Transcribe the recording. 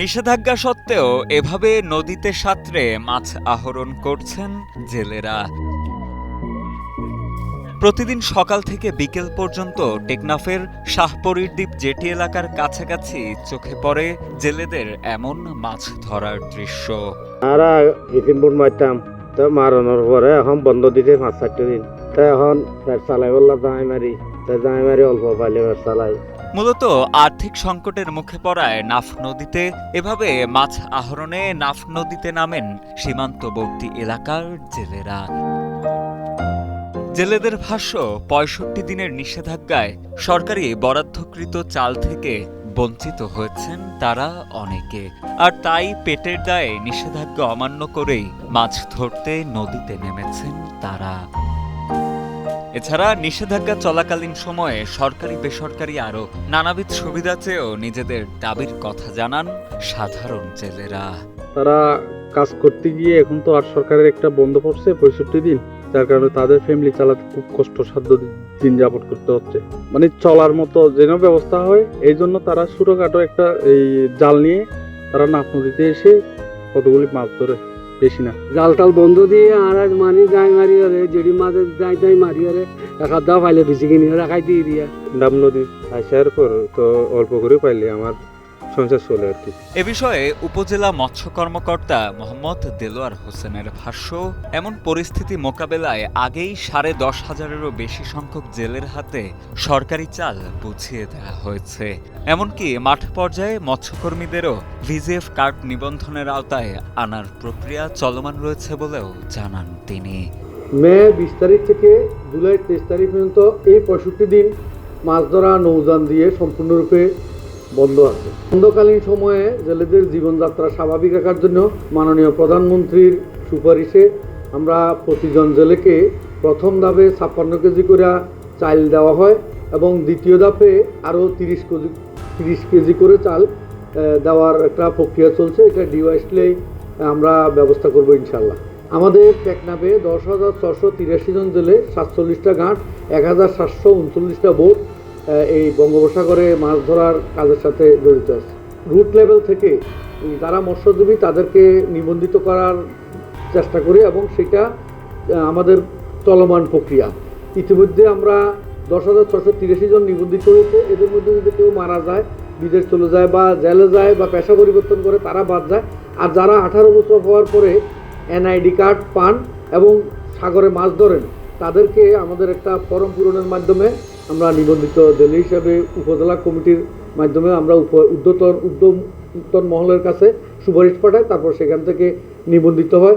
নিষেধাজ্ঞা সত্ত্বেও এভাবে নদীতে সাঁতরে মাছ আহরণ করছেন জেলেরা। প্রতিদিন সকাল থেকে বিকেল পর্যন্ত টেকনাফের শাহপরীর দ্বীপ জেটি এলাকার কাছাকাছি চোখে পড়ে জেলেদের এমন মাছ ধরার দৃশ্য। মারানোর পরে এখন বন্ধ দিতে পাঁচ চারটে দিন। তো এখন চালাই বললাম মারি। মূলত আর্থিক সংকটের মুখে পড়ায় নাফ নদীতে, এভাবে মাছ আহরণে নাফ নদীতে নামেন সীমান্তবর্তী এলাকার জেলেরা। জেলেদের ভাষ্য, পঁয়ষট্টি দিনের নিষেধাজ্ঞায় সরকারি বরাদ্দকৃত চাল থেকে বঞ্চিত হয়েছেন তারা অনেকে। আর তাই পেটের দায়ে নিষেধাজ্ঞা অমান্য করেই মাছ ধরতে নদীতে নেমেছেন তারা। এছাড়া নিষেধাজ্ঞা চলাকালীন সময়ে সরকারি বেসরকারি আরও নানাবিধ সুবিধা চেয়েও নিজেদের দাবির কথা জানান সাধারণ জেলেরা। তারা কাজ করতে গিয়ে এখন তো আর সরকারের একটা বন্ধ পড়ছে পঁয়ষট্টি দিন যার কারণে তাদের ফ্যামিলি চালাতে খুব কষ্টসাধ্য দিন যাপন করতে হচ্ছে। মানে চলার মতো যেন ব্যবস্থা হয় এই জন্য তারা ছোটোখাটো একটা এই জাল নিয়ে তারা নাফ নদীতে এসে কতগুলি মাছ ধরে বেশি না। জাল টাল বন্ধ দিয়ে আর এক মানি যাই মারি আরে যেটি মাঝে যাই যাই মারি আরে। আধা পাইলে বেশি কিনি রাখাই দিয়ে দিয়া। ডাব নদী আসার পর তো অল্প করে পাইলে আমার সংসার চলে আর কি। এ বিষয়ে উপজেলা মৎস্য কর্মকর্তা মোহাম্মদ দেলোয়ার হোসেনের ভাষ্য এমন পরিস্থিতি মোকাবেলায় আগেই সাড়ে দশ হাজারেরও বেশি সংখ্যক জেলের হাতে সরকারি চাল বুঝিয়ে দেওয়া হয়েছে। এমনকি মাঠ পর্যায়ে মৎস্যকর্মীদেরও ভিজিএফ কার্ড নিবন্ধনের আওতায় আনার প্রক্রিয়া চলমান রয়েছে বলেও জানান তিনি। মে বিশ তারিখ থেকে জুলাই তেইশ তারিখ পর্যন্ত এই পঁয়ষট্টি দিন মাছ ধরা নৌযান দিয়ে সম্পূর্ণরূপে বন্ধ আছে। বন্ধকালীন সময়ে জেলেদের জীবনযাত্রা স্বাভাবিক রাখার জন্য মাননীয় প্রধানমন্ত্রীর সুপারিশে আমরা প্রতিজন জেলেকে প্রথম ধাপে ছাপ্পান্ন কেজি করে চাল দেওয়া হয় এবং দ্বিতীয় ধাপে আরও তিরিশ কেজি তিরিশ কেজি করে চাল দেওয়ার একটা প্রক্রিয়া চলছে। এটা ডিওয়াইসলেই আমরা ব্যবস্থা করব ইনশাল্লাহ আমাদের টেকনাফে দশ হাজার ছশো তিরাশি জন জেলে সাতচল্লিশটা ঘাট এক হাজার সাতশো উনচল্লিশটা বোট এই বঙ্গোপসাগরে মাছ ধরার কাজের সাথে জড়িত আছে। রুট লেভেল থেকে যারা মৎস্যজীবী তাদেরকে নিবন্ধিত করার চেষ্টা করি এবং সেটা আমাদের চলমান প্রক্রিয়া। ইতিমধ্যে আমরা দশ হাজার ছশো তিরাশি জন নিবন্ধিত হয়েছে। এদের মধ্যে যদি কেউ মারা যায়, বিদেশ চলে যায় বা জেলে যায় বা পেশা পরিবর্তন করে, তারা বাদ যায়। আর যারা আঠারো বছর হওয়ার পরে এনআইডি কার্ড পান এবং সাগরে মাছ ধরেন, তাদেরকে আমাদের একটা ফর্ম পূরণের মাধ্যমে আমরা নিবন্ধিত জেলে হিসাবে উপজেলা কমিটির মাধ্যমে আমরা উপ, উদ্যতন, উদ্যম উত্তর মহলের কাছে সুপারিশ পাঠাই, তারপর সেখান থেকে নিবন্ধিত হয়।